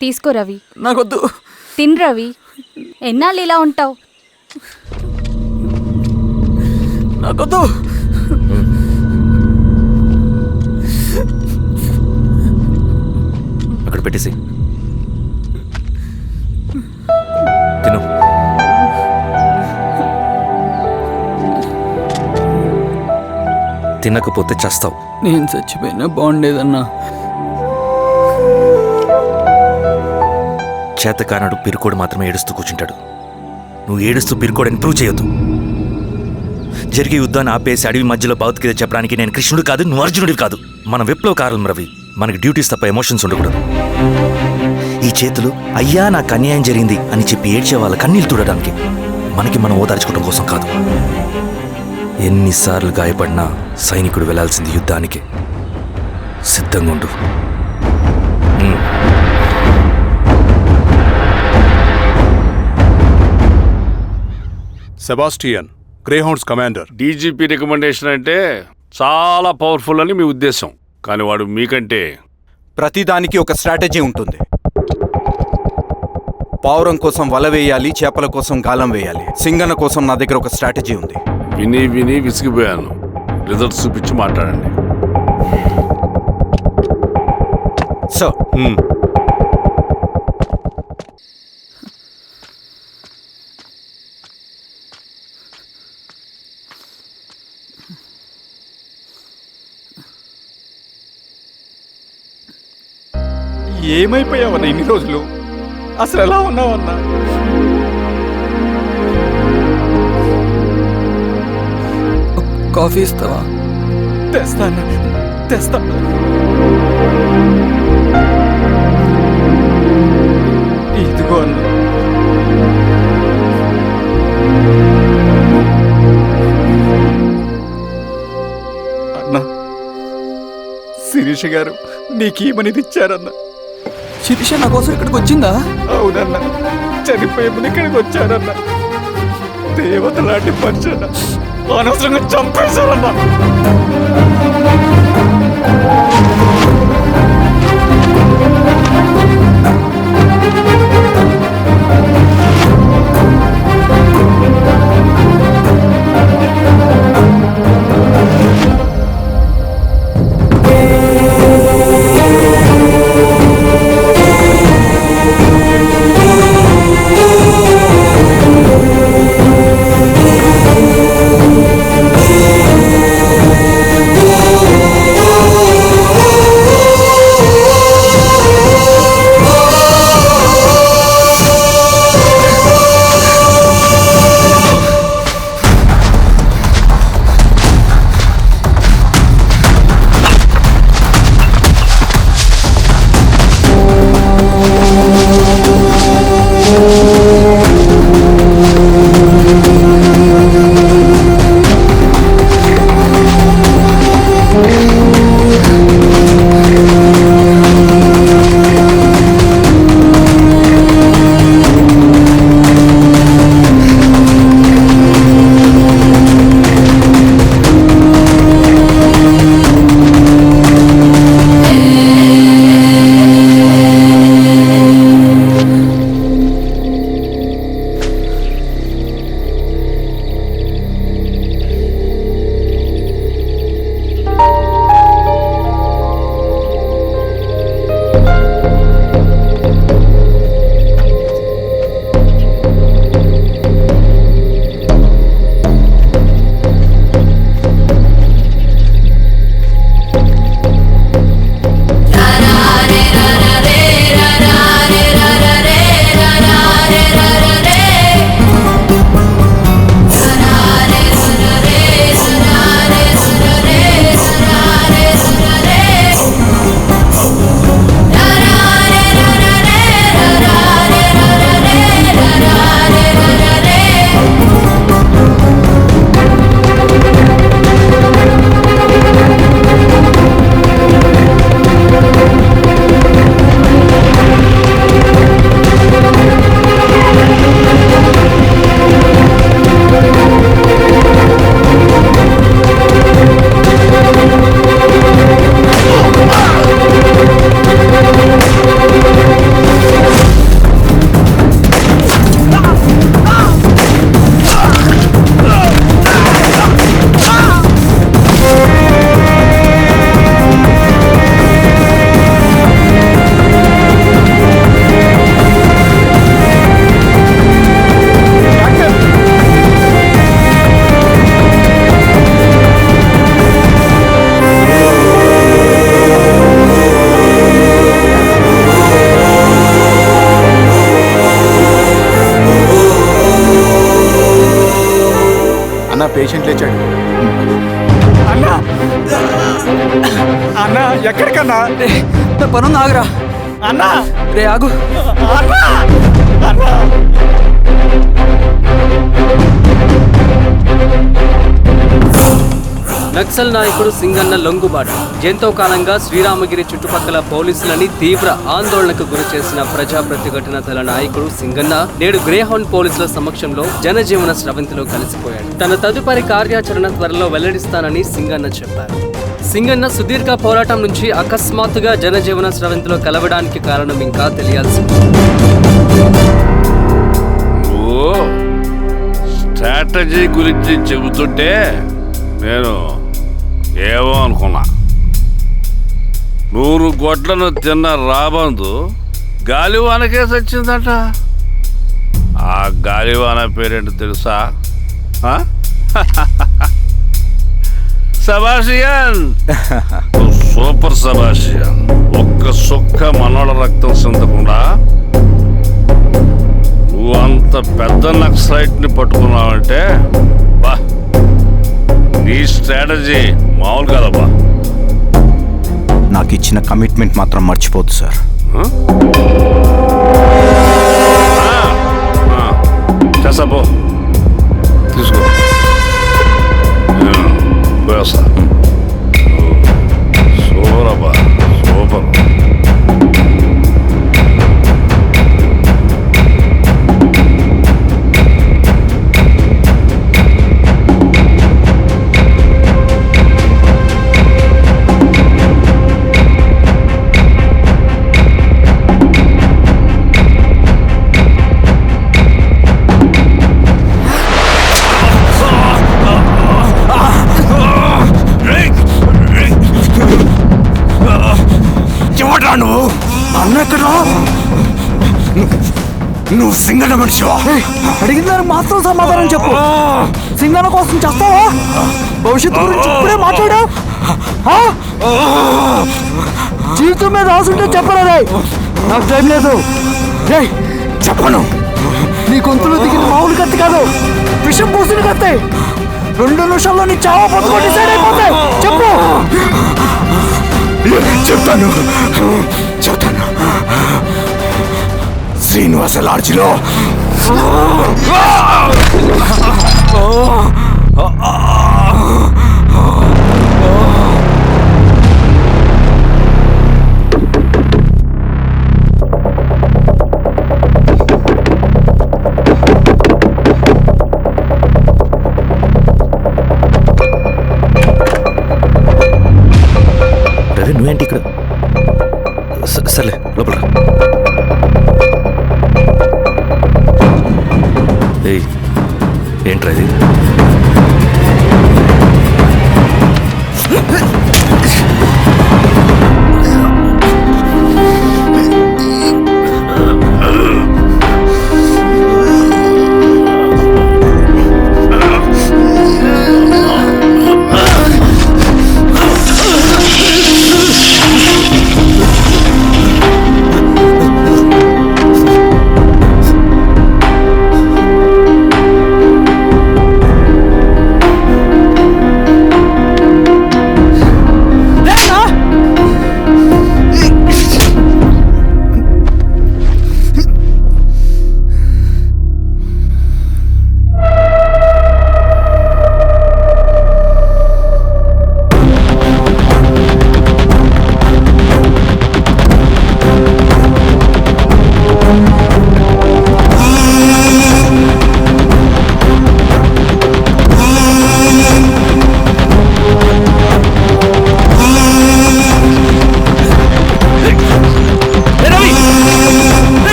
తీసుకో రవి. నాకొద్దు. తిన్ రవి. ఎన్నాళ్ళు ఇలా ఉంటావు? నాకొద్దు. అక్కడ పెట్టేసి తిను. తినకపోతే చస్తావు. నేను చచ్చిపోయినా బాగుండేదన్నా. చేతకానడు పిరుకోడు మాత్రమే ఏడుస్తూ కూర్చుంటాడు. నువ్వు ఏడుస్తూ పిరుకోడని ప్రూవ్ చేయొద్దు. జరిగే యుద్ధాన్ని ఆపేసి అడవి మధ్యలో భౌతికత చెప్పడానికి నేను కృష్ణుడు కాదు నువ్వు అర్జునుడివి కాదు. మన విప్లవకారులం రవి మనకి డ్యూటీస్ తప్ప ఎమోషన్స్ ఉండకూడదు. ఈ చేతులు అయ్యా నాకు అన్యాయం జరిగింది అని చెప్పి ఏడ్చే వాళ్ళ కన్నీళ్ళు చూడడానికి మనకి మనం ఓదార్చుకోవడం కోసం కాదు. ఎన్నిసార్లు గాయపడినా సైనికుడు వెళ్ళాల్సింది యుద్ధానికి. సిద్ధంగా ఉండు. Sebastian greyhounds commander. DGP recommendation అంటే చాలా పవర్ఫుల్ అని మీ ఉద్దేశం. కానీ వాడు మీకంటే ప్రతిదానికి ఒక స్ట్రాటజీ ఉంటుంది. పావురం కోసం వల వేయాలి చేపల కోసం గాలం వేయాలి. సింగన కోసం నా దగ్గర ఒక స్ట్రాటజీ ఉంది. విని విని విసిగిపోయాను. రిజల్ట్స్ చూపించి మాట్లాడండి. సో ఏమైపోయావన్నా ఇన్ని రోజులు? అసలు ఎలా ఉన్నావన్నా? కాఫీ ఇస్తావా? తెస్తాను. తెస్తాను. ఇదిగో అన్న. అన్నా శిరీష గారు నీకేమనేది ఇచ్చారన్న శిరీష నా కోసం ఇక్కడికి వచ్చిందా? అవునన్నా చనిపోయే ముందు ఇక్కడికి వచ్చారన్న దేవత లాంటి మనిషి అనవసరంగా చంపేశారన్నా. పేషెంట్ లేచాడు. అన్నా! అన్నా ఎక్కడికన్నా? పనుంది ఆగురా. అన్నా! రే ఆగు. నక్సల్ నాయకుడు సింగన్న లొంగుబాటు. ఎంతో కాలంగా శ్రీరామగిరి చుట్టుపక్కల పోలీసులని తీవ్ర ఆందోళనకు గురి చేసిన ప్రజా ప్రతిఘటన దళ నాయకుడు సింగన్న నేడు గ్రేహౌండ్ పోలీసుల సమక్షంలో జనజీవన స్రవంతిలో కలిసిపోయాడు. తన తదుపరి కార్యాచరణ త్వరలో వెల్లడిస్తానని సింగన్న చెప్పారు. సింగన్న సుదీర్ఘ పోరాటం నుంచి అకస్మాత్తుగా జనజీవన స్రవంతిలో కలవడానికి కారణం ఇంకా తెలియాల్సి స్ట్రాటజీ గురించి చెబుతుంటే నేను ఏమో అనుకున్నా. నూరు గొడ్లను తిన్న రాబందు గాలివానకే సచ్చిందట. ఆ గాలివాన పేరేంటి తెలుసా? సబాషియన్! సూపర్ సబాషియన్. ఒక్క సుక్క మనోళ్ళ రక్తం చెందకుండా నువ్వు అంత పెద్ద నక్సైట్ని పట్టుకున్నావంటే బా నీ స్ట్రాటజీ మామూలు కదబ్బా. నాకు ఇచ్చిన కమిట్మెంట్ మాత్రం మర్చిపోద్దు సార్. చేసాబో తీసుకో. పోయొస్తా నువ్వు సింగన మనిషివా? అడిగిన దానికి మాత్రం సమాధానం చెప్పు. సింగన కోసం చేస్తావా? భవిష్యత్తు గురించి ఇప్పుడే మాట్లాడా? జీవితం మీద ఆశుంటే చెప్పరా రే. నాకు టైం లేదు. చెప్పను. నీ గొంతులో దిగిన మామూలు కత్తి కాదు. విషం పూసిన కత్తి. రెండు నిమిషాల్లో నీ చావా పట్టుకొని డిసైడ్ అయిపోతాయి. చెప్పు. చెప్తాను. చెప్తాను. శ్రీనివాస లాడ్జిలో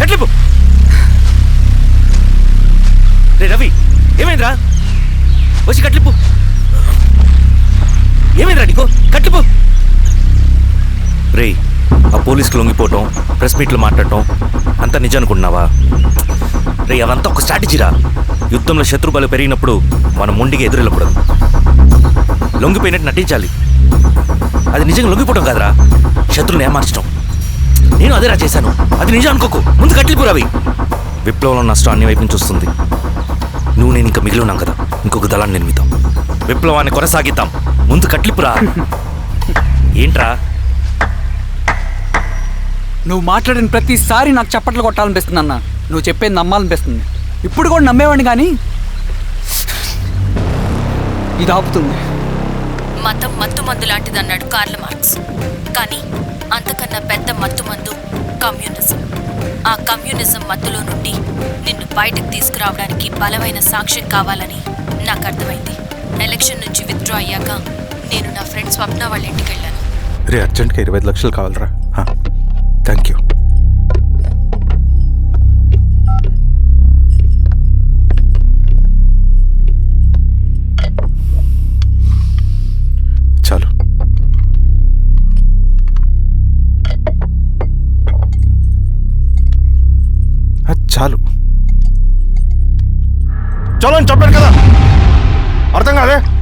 కట్లిపు. రే రవి ఏమైందిరా? వచ్చి కట్లిపు. ఏమైందిరా నీకు? కట్లిపు. రే ఆ పోలీస్కి లొంగిపోవటం ప్రెస్ మీట్లు మాట్లాడటం అంతా నిజం అనుకుంటున్నావా? రే అవంతా ఒక స్ట్రాటజీరా? యుద్ధంలో శత్రుబలు పెరిగినప్పుడు మనం మొండిగా ఎదురెళ్ళకూడదు. లొంగిపోయినట్టు నటించాలి. అది నిజంగా లొంగిపోవటం కాదురా. శత్రువుని ఏమార్చడం నేను అదేరా చేశాను. అది నిజం అనుకోకు. ముందు కట్టిలిపు రవి విప్లవంలో నష్టం అన్ని వైపు నుంచి వస్తుంది నువ్వు నేను ఇంకా మిగిలి ఉన్నాం కదా. ఇంకొక దళాన్ని నిర్మితాం విప్లవాన్ని కొనసాగిద్దాం. ముందు కట్లిపురా ఏంట్రా? నువ్వు మాట్లాడిన ప్రతిసారి నాకు చప్పట్లు కొట్టాలనిపిస్తుంది అన్న. నువ్వు చెప్పేది నమ్మాలనిపిస్తుంది. ఇప్పుడు కూడా నమ్మేవాడిని కానీ ఇది ఆపుతుంది. మతం మత్తు మందు లాంటిదన్నాడు కార్ల్ మార్క్స్. కానీ అంతకన్నా పెద్ద మత్తు మందు కమ్యూనిజం. ఆ కమ్యూనిజం మత్తులో నుండి నిన్ను బయటకు తీసుకురావడానికి బలమైన సాక్ష్యం కావాలని నాకు అర్థమైంది. ఎలక్షన్ నుంచి విత్డ్రా అయ్యాక నేను నా ఫ్రెండ్ స్వప్న వాళ్ళ ఇంటికి వెళ్ళాను. రే అర్జెంట్గా ఇరవై ఐదు లక్షలు కావాలరా. థ్యాంక్ యూ చలో అని చెప్పాను కదా. అర్థం కాదే?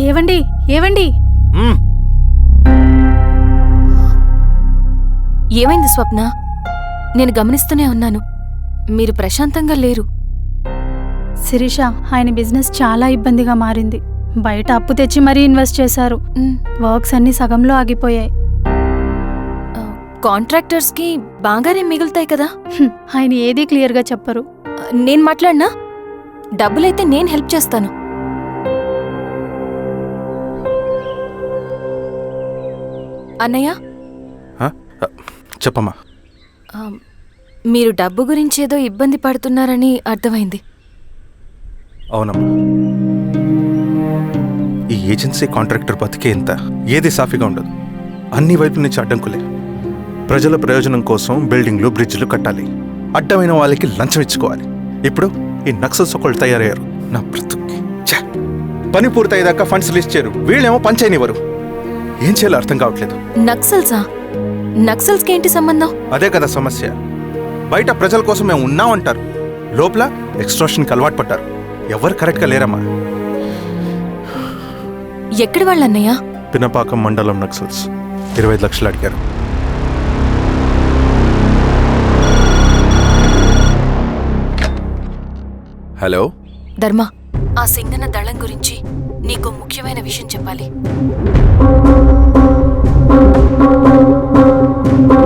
ఏవండి? ఏవండి? మ్మ్. ఏమైంది స్వప్న? నేను గమనిస్తూనే ఉన్నాను. మీరు ప్రశాంతంగా లేరు. శిరీష ఆయన బిజినెస్ చాలా ఇబ్బందిగా మారింది. బయట అప్పు తెచ్చి మరీ ఇన్వెస్ట్ చేశారు. మ్, వర్క్స్ అన్ని సగంలో ఆగిపోయాయి. కాంట్రాక్టర్స్కి బాగానే మిగులుతాయి కదా? హ్మ్, ఆయన ఏదీ క్లియర్గా చెప్పరు. నేను మాట్లాడినా? డబ్బులైతే నేను హెల్ప్ చేస్తాను. అన్నయ్య? ఆ? ఆ, చెప్పమ్మా. ఆ, మీరు డబ్బు గురించి ఏదో ఇబ్బంది పడుతున్నారని అర్థమైంది. అవునమ్మా. ఈ ఏజెన్సీ కాంట్రాక్టర్ బతికే ఇంత ఏది సాఫీగా ఉండదు. అన్ని వైపుల నుంచి అడ్డంకులే. ప్రజల ప్రయోజనం కోసం బిల్డింగ్లు బ్రిడ్జ్లు కట్టాలి. అడ్డమైన వాళ్ళకి లంచం ఇచ్చుకోవాలి. ఇప్పుడు ఈ నక్సల్స్ ఒకళ్ళు తయారయ్యారు. నా బ్రతుక్కి! పని పూర్తయ్యేదాకా ఫండ్స్ లిస్ట్ చేయరు. వీళ్ళేమో పంచాయనివ్వరు ఏం చేయాలో అర్థం కావట్లేదు. నక్సల్సా? నక్సల్స్కి ఏంటి సంబంధం? అదే కదా సమస్య. బయట ప్రజల కోసం మేము ఉన్నామంటారు. లోపల ఎక్స్ట్రాషన్కి అలవాటు పడ్డారు. ఎవరు కరెక్ట్గా లేరమ్మా? ఎక్కడి వాళ్ళన్నయ్య? పినపాకం మండలం నక్సల్స్. ఇరవై ఐదు లక్షలు అడిగారు. హలో? ధర్మ ఆ సింగన్న దళం గురించి నీకు ముఖ్యమైన విషయం చెప్పాలి.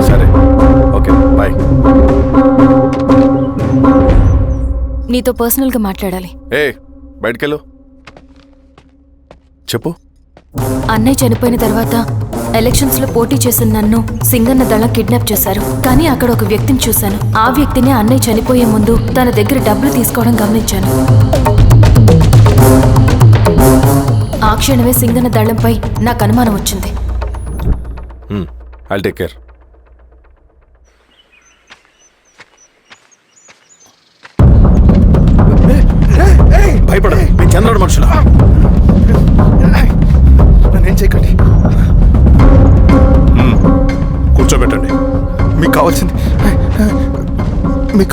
సరే. Okay bye. నీతో పర్సనల్గా మాట్లాడాలి. ఏ బయటకెళ్ళు. చెప్పు. అన్నయ్య చనిపోయిన తర్వాత ఎలక్షన్స్లో పోటీ చేసిన నన్ను సింగన్న దళం కిడ్నాప్ చేశారు. కానీ అక్కడ ఒక వ్యక్తిని చూశాను. ఆ వ్యక్తిని అన్నయ్య చనిపోయే ముందు తన దగ్గర డబ్బులు తీసుకోవడం గమనించాను. ఆ క్షణమే సింగన్న దళంపై నాకు అనుమానం వచ్చింది. ఐల్ టేక్ కేర్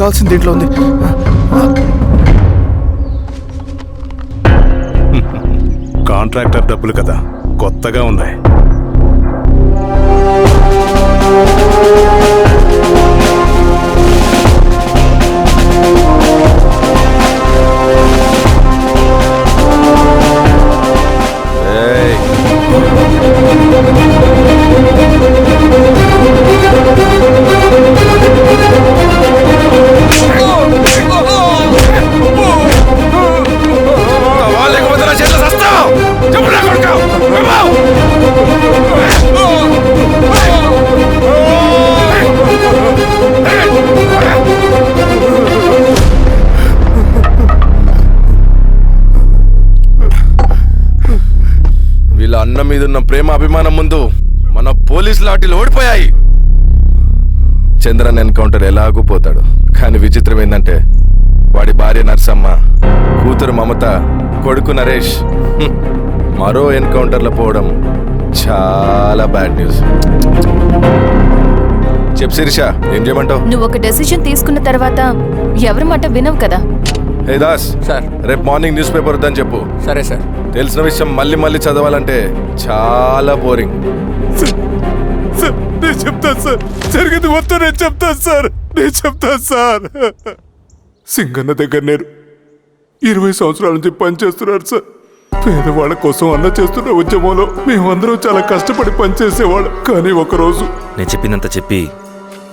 కావాల్సింది దీంట్లో ఉంది. కాంట్రాక్టర్ డబ్బులు కదా కొత్తగా ఉన్నాయి. ప్రేమ అభిమానం ముందు మన పోలీస్ లాఠీలు ఓడిపోయాయి. చంద్రన్ ఎన్కౌంటర్ ఎలాగూ పోతాడు. కానీ విచిత్రం ఏంటంటే వాడి భార్య నర్సమ్మ కూతురు మమత కొడుకు నరేష్ మరో ఎన్కౌంటర్లో పోవడం చాలా బ్యాడ్ న్యూస్. చెప్ శిరీష ఏం చేయమంటావు? నువ్వు ఒక డెసిషన్ తీసుకున్న తర్వాత ఎవరి మాట వినవు కదా? Hey Das sir. రేపు మార్నింగ్ న్యూస్ పేపర్ వద్దని చెప్పు. సరే సార్. తెలిసిన విషయం మళ్ళీ మళ్ళీ చదవాలంటే చాలా బోరింగ్. సార్ నేను చెప్తాను సార్. జరిగింది మొత్తం నేను చెప్తాను సార్. నేను చెప్తాను సార్. సింగన్న దగ్గర నేను ఇరవై సంవత్సరాల నుంచి పనిచేస్తున్నారు సార్. పేదవాళ్ళ కోసం అన్న చేస్తున్న ఉద్యమంలో మేమందరం చాలా కష్టపడి పనిచేసేవాళ్ళం. కానీ ఒకరోజు నేను చెప్పినంత చెప్పి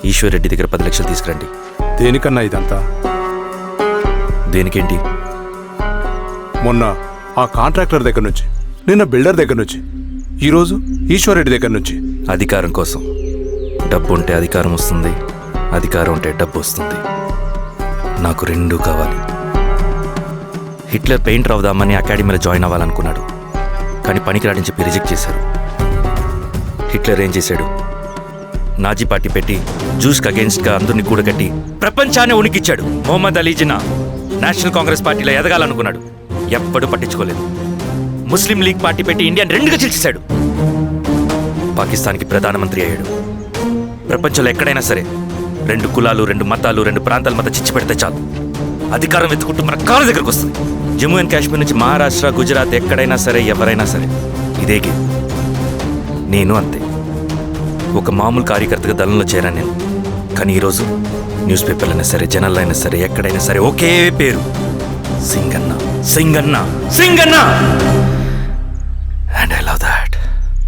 ఈశ్వర్ రెడ్డి దగ్గర పది లక్షలు తీసుకురండి. దేనికన్నా ఇదంతా? దేనికేంటి? మొన్న ఆ కాంట్రాక్టర్ దగ్గర నుంచి నిన్న బిల్డర్ దగ్గర నుంచి ఈరోజు ఈశ్వరెడ్డి దగ్గర నుంచి. అధికారం కోసం. డబ్బు ఉంటే అధికారం వస్తుంది అధికారం ఉంటే డబ్బు వస్తుంది. నాకు రెండూ కావాలి. హిట్లర్ పెయింటర్ అవుదామని అకాడమీలో జాయిన్ అవ్వాలనుకున్నాడు. కానీ పనికిరాడని చెప్పి రిజెక్ట్ చేశారు. హిట్లర్ ఏం చేశాడు? నాజీ పార్టీ పెట్టి జూస్కి అగేన్స్ట్గా అందరినీ కూడగట్టి ప్రపంచాన్ని ఉనికిచ్చాడు. మొహమ్మద్ అలీ జిన్నా. నేషనల్ కాంగ్రెస్ పార్టీలో ఎదగాలనుకున్నాడు. ఎప్పుడు పట్టించుకోలేదు. ముస్లిం లీగ్ పార్టీ పెట్టి ఇండియాని రెండుగా చీల్చేశాడు. పాకిస్తాన్కి ప్రధానమంత్రి అయ్యాడు. ప్రపంచంలో ఎక్కడైనా సరే రెండు కులాలు రెండు మతాలు రెండు ప్రాంతాల మధ్య చిచ్చి పెడితే చాలు. అధికారం వెతుకుంటూ మన కాళ్ళ దగ్గరకు వస్తుంది. జమ్మూ అండ్ కాశ్మీర్ నుంచి మహారాష్ట్ర గుజరాత్ ఎక్కడైనా సరే ఎవరైనా సరే ఇదే గేమ్. నేను అంతే. ఒక మామూలు కార్యకర్తగా దళంలో చేరాను నేను. కానీ ఈరోజు న్యూస్ పేపర్లు అయినా సరే జనాల్లో అయినా సరే ఎక్కడైనా సరే ఒకే పేరు. Singanna. Singanna. Singanna. And I love